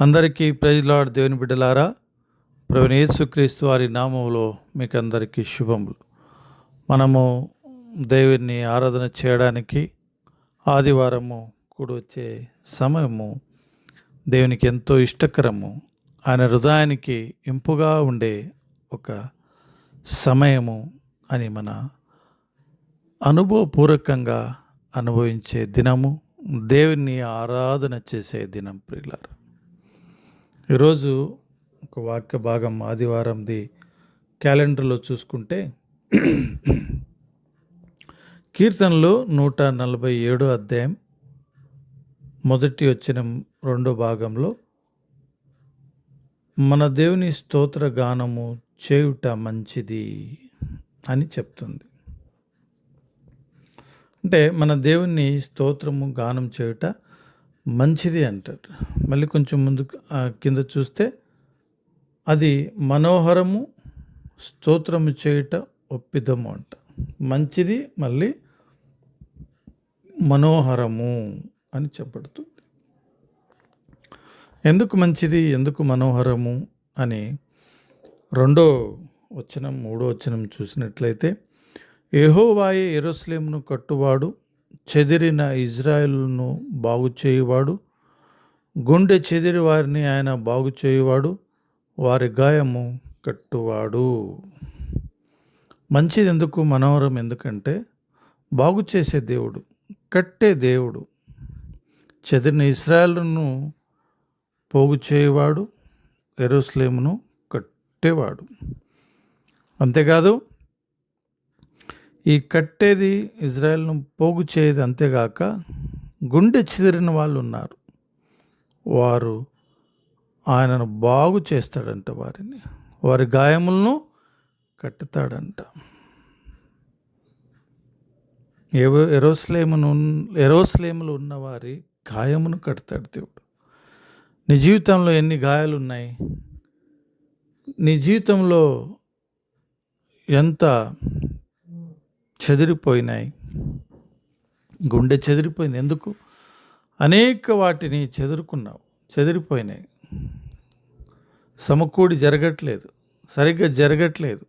అందరికీ ప్రైజ్లాడ్ దేవుని బిడ్డలారా ప్రవీణ యేసుక్రీస్తు వారి నామంలో మీకు అందరికీ శుభములు. మనము దేవుని ఆరాధన చేయడానికి ఆదివారము కూడి వచ్చే సమయము దేవునికి ఎంతో ఇష్టకరము. ఆయన హృదయానికి ఇంపుగా ఉండే ఒక సమయము అని మన అనుభవపూర్వకంగా అనుభవించే దినము. దేవుని ఆరాధన చేసే దినం ప్రియులారా. ఈరోజు ఒక వాక్య భాగం ఆదివారంది క్యాలెండర్లో చూసుకుంటే కీర్తనలు నూట నలభై ఏడో అధ్యాయం మొదటి వచ్చిన రెండో భాగంలో మన దేవుని స్తోత్ర గానము చేయుట మంచిది అని చెప్తుంది. అంటే మన దేవుణ్ణి స్తోత్రము గానం చేయుట మంచిది అంటారు. మళ్ళీ కొంచెం ముందు కింద చూస్తే అది మనోహరము స్తోత్రము చేయుట ఒప్పిదము అంట. మంచిది మళ్ళీ మనోహరము అని చెప్పబడుతుంది. ఎందుకు మంచిది ఎందుకు మనోహరము అని రెండో వచనం మూడో వచనం చూసినట్లయితే యెహోవాయే ఎరుసలేమును కట్టువాడు చెదిరిన ఇజ్రాయెల్ను బాగు చేయువాడు గుండె చెదిరి వారిని ఆయన బాగు చేయువాడు వారి గాయము కట్టువాడు. మంచిది ఎందుకు మనోహరం ఎందుకంటే బాగు చేసే దేవుడు కట్టే దేవుడు చెదిరిన ఇస్రాయల్ను పోగు చేయవాడు ఎరోస్లేమును కట్టేవాడు. అంతేకాదు ఈ కట్టేది ఇజ్రాయెల్ను పోగు చేయదు అంతేగాక గుండె చెదిరిన వాళ్ళు ఉన్నారు. వారు ఆయనను బాగు చేస్తాడంట వారిని. వారి గాయములను కట్టుతాడంట. ఎవ ఎరోస్లేమును ఎరోస్లేములు ఉన్నవారి గాయమును కడతాడు దేవుడు. నీ జీవితంలో ఎన్ని గాయాలు ఉన్నాయి నీ జీవితంలో ఎంత చెదిరిపోయినాయి. గుండె చెదిరిపోయింది. ఎందుకు? అనేక వాటిని చెదురుకున్నావు. చెదిరిపోయినాయి. సమకూడి జరగట్లేదు. సరిగ్గా జరగట్లేదు.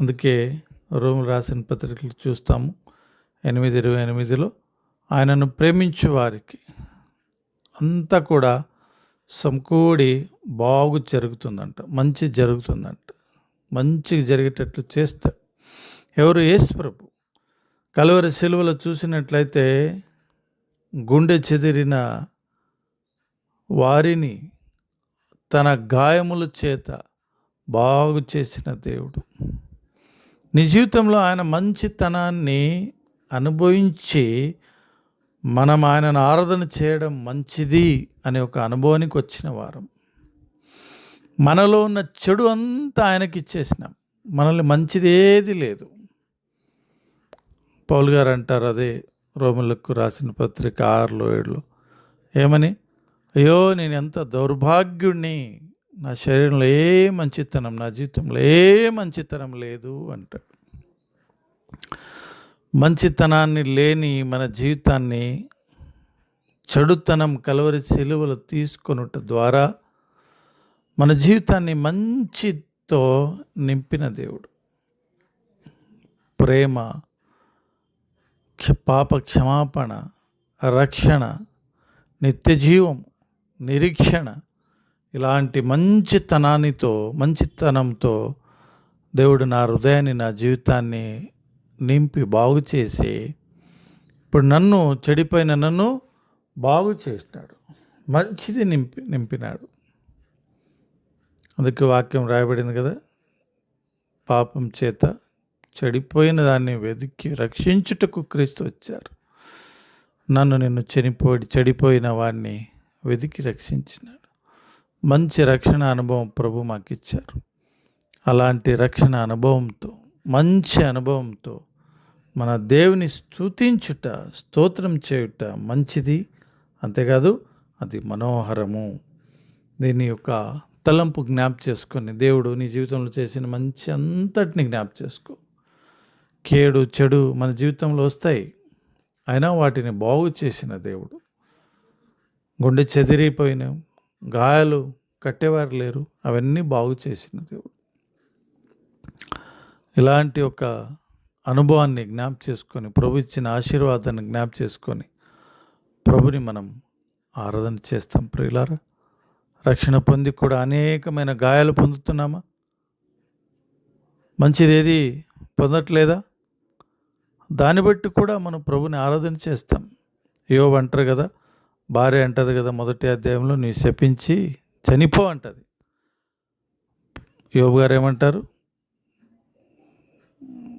అందుకే రోమ్ రాసిన పత్రికలు చూస్తాము. ఎనిమిది ఇరవై ఎనిమిదిలో ఆయనను ప్రేమించే వారికి అంతా కూడా సమకూడి బాగు జరుగుతుందంట. మంచి జరుగుతుందంట. మంచిగా జరిగేటట్లు చేస్తాడు. ఎవరు? యేసుప్రభు కలువరి శిలువలో చూసినట్లయితే గుండె చెదిరిన వారిని తన గాయముల చేత బాగు చేసిన దేవుడు. నీ జీవితంలో ఆయన మంచితనాన్ని అనుభవించి మనం ఆయనను ఆరాధన చేయడం మంచిది అనే ఒక అనుభవానికి వచ్చిన వారం. మనలో ఉన్న చెడు అంతా ఆయనకి ఇచ్చేసినాం మనల్ని మంచిది ఏది లేదు. పౌల్ గారు అంటారు అదే రోములకు రాసిన పత్రిక ఆరులో ఏడులో. ఏమని? అయ్యో నేను ఎంత దౌర్భాగ్యుణ్ణి? నా శరీరంలో ఏ మంచితనం నా జీవితంలో ఏ మంచితనం లేదు అంటాడు. మంచితనాన్ని లేని మన జీవితాన్ని చెడుతనం కలవరి సిలువలు తీసుకొనుట ద్వారా మన జీవితాన్ని మంచితో నింపిన దేవుడు. ప్రేమ క్ష- పాప క్షమాపణ రక్షణ నిత్య జీవం నిరీక్షణ ఇలాంటి మంచితనానితో మంచితనంతో దేవుడు నా హృదయాన్ని నా జీవితాన్ని నింపి బాగు చేసి ఇప్పుడు నన్ను చెడిపోయిన నన్ను బాగు చేసినాడు మంచిది నింపి నింపినాడు. అందుకే వాక్యం రాయబడింది కదా. పాపం చేత చెడిపోయిన దాన్ని వెతికి రక్షించుటకు క్రీస్తు వచ్చారు. నన్ను నిన్ను చనిపోయి చెడిపోయిన వాడిని వెతికి రక్షించినాడు. మంచి రక్షణ అనుభవం ప్రభు మాకు ఇచ్చారు అలాంటి రక్షణ అనుభవంతో మంచి అనుభవంతో మన దేవుని స్తుతించుట స్తోత్రం చేయుట మంచిది. అంతేకాదు అది మనోహరము. దీని యొక్క తలంపు జ్ఞాప చేసుకొని దేవుడు నీ జీవితంలో చేసిన మంచి అంతటిని జ్ఞాప చేసుకో. కేడు చెడు మన జీవితంలో వస్తాయి. అయినా వాటిని బాగు చేసిన దేవుడు. గుండె చెదిరిపోయిన గాయాలు కట్టేవారు లేరు. అవన్నీ బాగు చేసిన దేవుడు. ఇలాంటి ఒక అనుభవాన్ని జ్ఞాప చేసుకొని ప్రభు ఇచ్చిన ఆశీర్వాదాన్ని జ్ఞాప చేసుకొని ప్రభుని మనం ఆరాధన చేస్తాం ప్రియులారా. రక్షణ పొంది కూడా అనేకమైన గాయాలు పొందుతున్నామా? మంచిదేది పొందట్లేదా? దాన్ని బట్టి కూడా మనం ప్రభుని ఆరాధన చేస్తాం. యోబు అంటారు కదా భార్య అంటది కదా మొదటి అధ్యాయంలో నీ శపించి చనిపో అంటది. యోబు గారు ఏమంటారు?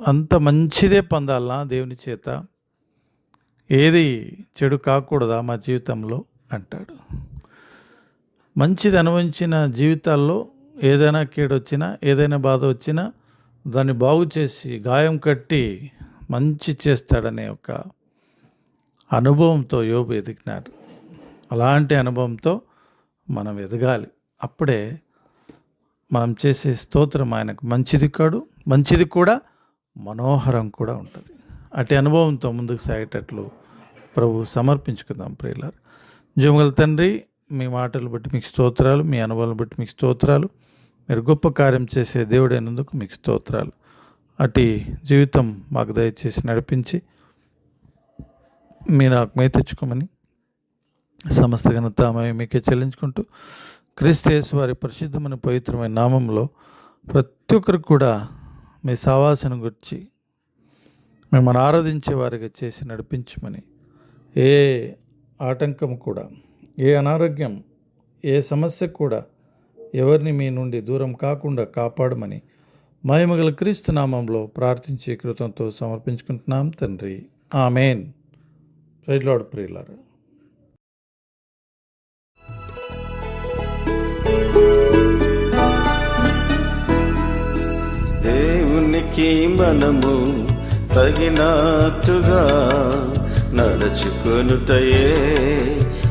అంత మంచిదే పొందాలనా దేవుని చేత? ఏది చెడు కాకూడదా మా జీవితంలో? అంటాడు. మంచిది అనుభవించిన జీవితాల్లో ఏదైనా కీడొచ్చినా ఏదైనా బాధ వచ్చినా దాన్ని బాగు చేసి గాయం కట్టి మంచి చేస్తాడనే ఒక అనుభవంతో యోబు ఎదిగినారు అలాంటి అనుభవంతో మనం ఎదగాలి. అప్పుడే మనం చేసే స్తోత్రం ఆయనకు మంచిది కాడు మంచిది కూడా మనోహరం కూడా ఉంటుంది. అటు అనుభవంతో ముందుకు సాగేటట్లు ప్రభు సమర్పించుకుందాం ప్రియులారు. జీవగల తండ్రి మీ మాటలు బట్టి మీకు స్తోత్రాలు మీ అనుభవాలను బట్టి మీకు స్తోత్రాలు. మీరు గొప్ప కార్యం చేసే దేవుడైనందుకు మీకు స్తోత్రాలు. అటు జీవితం మాకు దయచేసి నడిపించి మీ నాకు మే తెచ్చుకోమని సమస్త ఘనత మేము మీకే చెల్లించుకుంటూ క్రీస్తేసు వారి పరిశుద్ధమైన పవిత్రమైన నామంలో ప్రతి ఒక్కరు కూడా మీ సావాసన గురించి మిమ్మల్ని ఆరాధించే వారిగా చేసి నడిపించమని ఏ ఆటంకం కూడా ఏ అనారోగ్యం ఏ సమస్య కూడా ఎవరిని మీ నుండి దూరం కాకుండా కాపాడమని మహిమగల క్రీస్తు నామంలో ప్రార్థించే కృతంతో సమర్పించుకుంటున్నాం తండ్రి. ఆమెన్. ప్రైలాడ్ ప్రియులారు. దేవునికి మనము తగినట్టుగా నడుచుకొనుటయే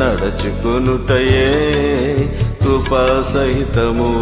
నడచుకొనుటయే కృపా సహితము